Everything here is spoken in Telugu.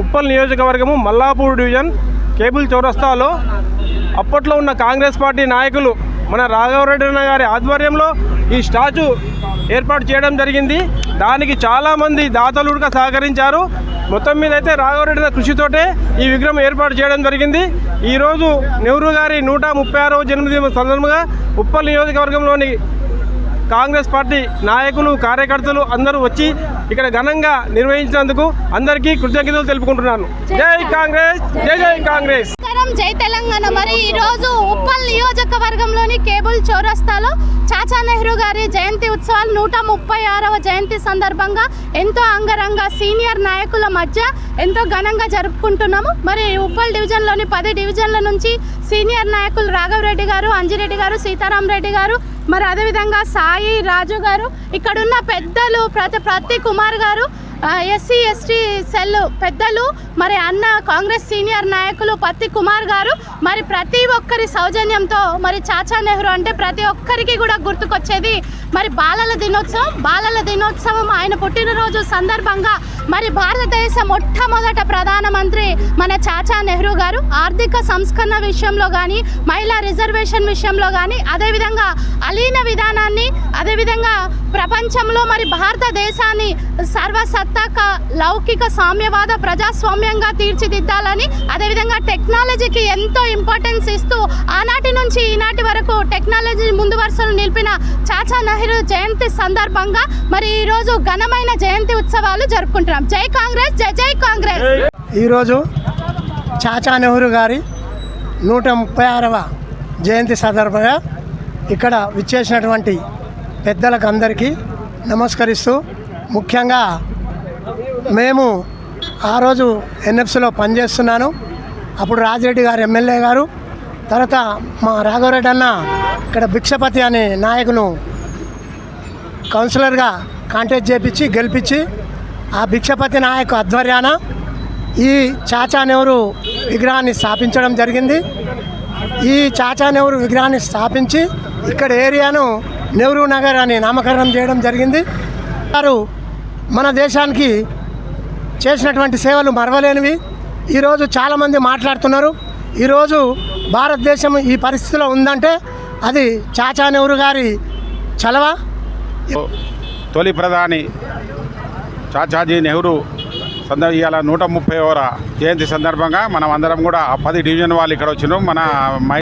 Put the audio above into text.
ఉప్పల్ నియోజకవర్గము మల్లాపూర్ డివిజన్ కేబుల్ చౌరస్తాలో అప్పట్లో ఉన్న కాంగ్రెస్ పార్టీ నాయకులు మన రాఘవరెడ్డి అన్న గారి ఆధ్వర్యంలో ఈ స్టాచ్యూ ఏర్పాటు చేయడం జరిగింది. దానికి చాలామంది దాతలుడుగా సహకరించారు. మొత్తం మీద అయితే రాఘవరెడ్డి కృషితోటే ఈ విగ్రహం ఏర్పాటు చేయడం జరిగింది. ఈరోజు నెహ్రూ గారి నూట ముప్పై ఆరవ జన్మదిన సందర్భంగా ఉప్పల్ నియోజకవర్గంలోని కాంగ్రెస్ పార్టీ నాయకులు కార్యకర్తలు అందరూ వచ్చి ఇక్కడ ఘనంగా నిర్వహించినందుకు అందరికీ కృతజ్ఞతలు తెలుపుకుంటున్నాను. జై కాంగ్రెస్ జై జై కాంగ్రెస్. జై తెలంగాణ. మరి ఈ రోజు ఉప్పల్ నియోజకవర్గంలోని కేబుల్ చౌరస్తాలో చాచా నెహ్రూ గారి జయంతి ఉత్సవాలు నూట ముప్పై ఆరవ జయంతి సందర్భంగా ఎంతో అంగరంగ సీనియర్ నాయకుల మధ్య ఎంతో ఘనంగా జరుపుకుంటున్నాము. మరి ఉప్పల్ డివిజన్లోని పది డివిజన్ల నుంచి సీనియర్ నాయకులు రాఘవరెడ్డి గారు అంజిరెడ్డి గారు సీతారాం రెడ్డి గారు మరి అదేవిధంగా సాయి రాజు గారు ఇక్కడున్న పెద్దలు ప్రతి ప్రతి కుమార్ గారు ఎస్సీ ఎస్టీ సెల్ పెద్దలు మరి అన్న కాంగ్రెస్ సీనియర్ నాయకులు పత్తి కుమార్ గారు మరి ప్రతి ఒక్కరి సౌజన్యంతో మరి చాచా నెహ్రూ అంటే ప్రతి ఒక్కరికి కూడా గుర్తుకొచ్చేది మరి బాలల దినోత్సవం. బాలల దినోత్సవం ఆయన పుట్టినరోజు సందర్భంగా మరి భారతదేశ మొట్టమొదట ప్రధానమంత్రి మన చాచా నెహ్రూ గారు ఆర్థిక సంస్కరణ విషయంలో కానీ మహిళా రిజర్వేషన్ విషయంలో కానీ అదేవిధంగా అలీన విధానాన్ని అదేవిధంగా ప్రపంచంలో మరి భారతదేశాన్ని సర్వసత్తాక లౌకిక సామ్యవాద సౌకర్యంగా తీర్చిదిద్దాలని అదేవిధంగా టెక్నాలజీకి ఎంతో ఇంపార్టెన్స్ ఇస్తూ ఆనాటి నుంచి ఈనాటి వరకు టెక్నాలజీ ముందు వరుసలు నిలిపిన చాచా నెహ్రూ జయంతి సందర్భంగా మరి ఈరోజు ఘనమైన జయంతి ఉత్సవాలు జరుపుకుంటున్నాం. జై కాంగ్రెస్ జై జై కాంగ్రెస్. ఈరోజు చాచా నెహ్రూ గారి నూట ముప్పై ఆరవ జయంతి సందర్భంగా ఇక్కడ విచ్చేసినటువంటి పెద్దలకు అందరికీ నమస్కరిస్తూ ముఖ్యంగా మేము ఆ రోజు ఎన్ఎఫ్సిలో పనిచేస్తున్నాను. అప్పుడు రాజిరెడ్డి గారు ఎమ్మెల్యే గారు తర్వాత మా రాఘవరెడ్డి అన్న ఇక్కడ భిక్షపతి అనే నాయకును కౌన్సిలర్గా కాంటాక్ట్ చేపించి గెలిపించి ఆ భిక్షపతి నాయకు ఆధ్వర్యాన ఈ చాచా నెహ్రూ విగ్రహాన్ని స్థాపించడం జరిగింది. ఈ చాచా నెహ్రూ విగ్రహాన్ని స్థాపించి ఇక్కడ ఏరియాను నెహ్రూ నగర్ అని నామకరణం చేయడం జరిగింది. వారు మన దేశానికి చేసినటువంటి సేవలు మరవలేనివి. ఈరోజు చాలామంది మాట్లాడుతున్నారు. ఈరోజు భారతదేశం ఈ పరిస్థితిలో ఉందంటే అది చాచా నెహ్రు గారి చలవ. తొలి ప్రధాని చాచాజీ నెహ్రూ సందర్ ఇవాళ నూట ముప్పై ఓర జయంతి సందర్భంగా మనం అందరం కూడా పది డివిజన్ వాళ్ళు ఇక్కడ వచ్చినాం. మన